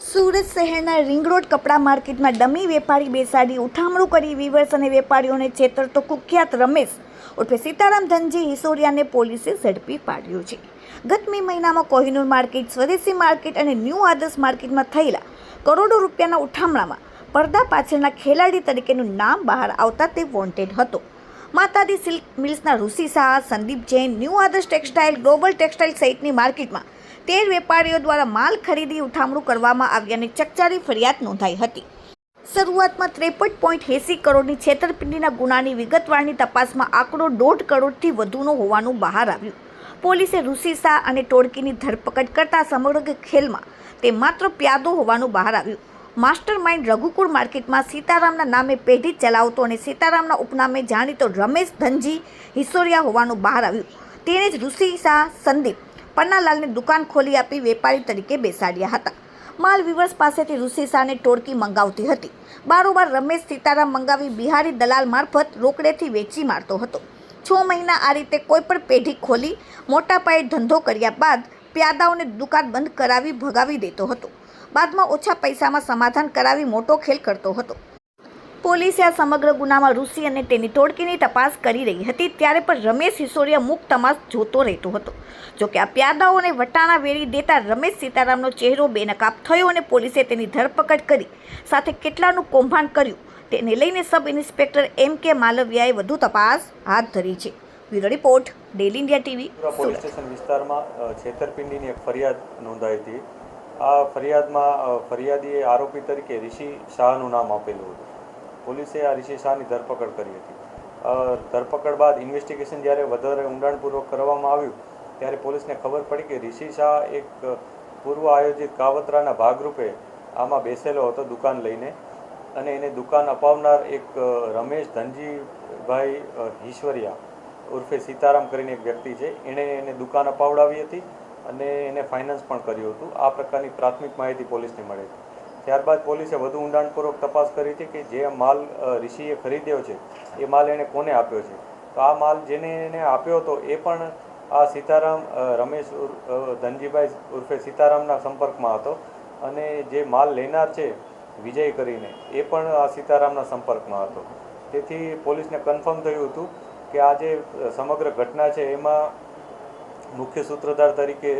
સુરત શહેરના ring road કપડાં માર્કેટમાં ડમી વેપારી બેસાડી ઉઠામણું કરી વિવર્સ અને વેપારીઓને છેતરતો કુખ્યાત રમેશ. ઉર્ફે સીતારામ ધનજી હિસોરિયાને પોલીસે ઝડપી પાડ્યું છે. ગત મે મહિનામાં કોહિનૂર માર્કેટ, સ્વદેશી માર્કેટ અને ન્યૂ આદર્શ માર્કેટમાં થયેલા કરોડો રૂપિયાના ઉઠામણામાં પડદા પાછળના ખેલાડી તરીકેનું નામ બહાર આવતા તે વોન્ટેડ હતો. Matadi silk મિલ્સના Rishi Shah, Sandeep Jain, new Adarsh textile, global textile સહિતની માર્કેટમાં તેર વેપારીઓ દ્વારા માલ ખરીદી ઉઠામણું કરવામાં આવ્યાની ચકચારી ફરિયાદ નોંધાઈ હતી. શરૂઆતમાં ત્રેપન પોઈન્ટ એંસી કરોડની છેતરપિંડીના ગુનાની વિગતવારની તપાસમાં આંકડો દોઢ કરોડથી વધુનો હોવાનું બહાર આવ્યું. પોલીસે ઋષિ શાહ અને ટોળકીની ધરપકડ કરતા સમગ્ર ખેલમાં તે માત્ર પ્યાદો હોવાનું બહાર આવ્યું. માસ્ટર માઇન્ડ રઘુકુળ માર્કેટમાં સીતારામના નામે પેઢી ચલાવતો અને સીતારામના ઉપનામે જાણીતો રમેશ ધનજી હિસોરિયા હોવાનું બહાર આવ્યું. તેણે જ ઋષિ શાહ સંદીપ પન્નાલાલને દુકાન ખોલી આપી વેપારી તરીકે બેસાડ્યા હતા. માલ વિવર્સ પાસેથી ઋષિ શાહને ટોળકી મંગાવતી હતી. બારોબાર રમેશ સીતારામ મંગાવી બિહારી દલાલ મારફત રોકડેથી વેચી મારતો હતો. છ મહિના આ રીતે કોઈ પણ પેઢી ખોલી મોટા પાયે ધંધો કર્યા બાદ પ્યાદાઓને દુકાન બંધ કરાવી ભગાવી દેતો હતો. બાદમાં ઓછા પૈસામાં સમાધાન કરાવી મોટો ખેલ કરતો હતો. પોલીસે આ સમગ્ર ગુનામાં ઋષિ અને તેની ટોળકીની તપાસ કરી રહી હતી ત્યારે પણ રમેશ સિસોડિયા મુખ તમાસ જોતો રહેતો હતો. જોકે આ પ્યાદાઓને વટાણા વેરી દેતા રમેશ સીતારામનો ચહેરો બેનકાબ થયો અને પોલીસે તેની ધરપકડ કરી સાથે કેટલાનું કૌભાંડ કર્યું તેને લઈને સબ ઇન્સ્પેક્ટર એમ કે માલવિયાએ વધુ તપાસ હાથ ધરી છે. Bureau report daily India TV police station વિસ્તારમાં છેતરપિંડીની એક ફરિયાદ નોંધાઈ હતી. આ ફરિયાદમાં ફરિયાદીએ આરોપી તરીકે રિષિ શાહનું નામ આપેલું હતું. પોલીસે આ રિષિ શાહની ધરપકડ કરી હતી. ધરપકડ બાદ ઇન્વેસ્ટિગેશન જ્યારે વધારે ઊંડાણપૂર્વક કરવામાં આવ્યું, ત્યારે પોલીસને ખબર પડી કે રિષિ શાહ એક પૂર્વ આયોજિત કાવતરાના ભાગરૂપે આમાં બેસેલો હતો દુકાન લઈને અને એને દુકાન અપાવનાર એક રમેશ ધનજીભાઈ હિશ્વરિયા ઉર્ફે સીતારામ કરીને એક વ્યક્તિ છે. એણે એને દુકાન અપાવડાવી હતી અને એને ફાઇનાન્સ પણ કર્યું હતું. આ પ્રકારની પ્રાથમિક માહિતી પોલીસને મળી છે ત્યારબાદ પોલીસે વધુ ઊંડાણપૂર્વક તપાસ કરી હતી કે જે માલ ઋષિએ ખરીદ્યો છે, એ માલ એણે કોને આપ્યો છે? તો આ માલ જેને એને આપ્યો હતો, એ પણ આ સીતારામ રમેશ ધનજીભાઈ ઉર્ફે સીતારામના સંપર્કમાં હતો. અને જે માલ લેનાર છે, વિજય કરીને, એ પણ આ સીતારામના સંપર્કમાં હતો. તેથી પોલીસને કન્ફર્મ થયું હતું કે આ જે સમગ્ર ઘટના છે, એમાં મુખ્ય સૂત્રધાર તરીકે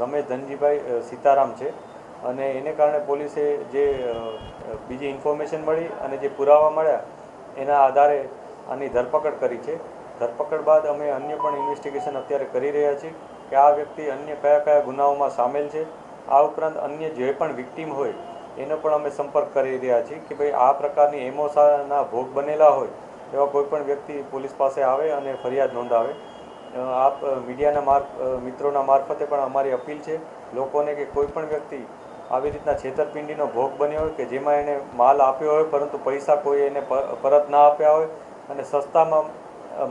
રમેશ ધનજીભાઈ સીતારામ છે. અને એને કારણે પોલીસે જે બીજી ઇન્ફોર્મેશન મળી અને જે પુરાવા મળ્યા, એના આધારે આની ધરપકડ કરી છે. ધરપકડ બાદ અમે અન્ય પણ ઇન્વેસ્ટિગેશન અત્યારે કરી રહ્યા છીએ કે આ વ્યક્તિ અન્ય કયા કયા ગુનાઓમાં સામેલ છે. આ ઉપરાંત અન્ય જે પણ વિક્ટીમ હોય, એનો પણ અમે સંપર્ક કરી રહ્યા છીએ કે ભાઈ આ પ્રકારની એમોસાના ભોગ બનેલા હોય, એવા કોઈ પણ વ્યક્તિ પોલીસ પાસે આવે અને ફરિયાદ નોંધાવે. આપ મીડિયાના માર્ફ મિત્રોના મારફતે પણ અમારી અપીલ છે લોકોને કે કોઈ પણ વ્યક્તિ આવી રીતના છેતરપિંડીનો ભોગ બન્યો હોય કે જેમાં એને માલ આપ્યો હોય પરંતુ પૈસા કોઈ એને પરત ના આપ્યા હોય અને સસ્તામાં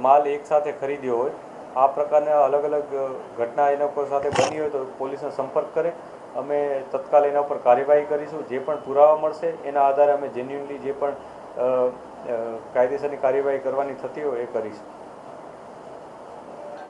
માલ એકસાથે ખરીદ્યો હોય, આ પ્રકારના અલગ અલગ ઘટના એના લોકો સાથે બની હોય તો પોલીસનો સંપર્ક કરે. અમે તત્કાલ એના ઉપર કાર્યવાહી કરીશું. જે પણ પુરાવા મળશે એના આધારે અમે જેન્યુનલી જે પણ કાયદેસરની કાર્યવાહી કરવાની થતી હોય એ કરીશું.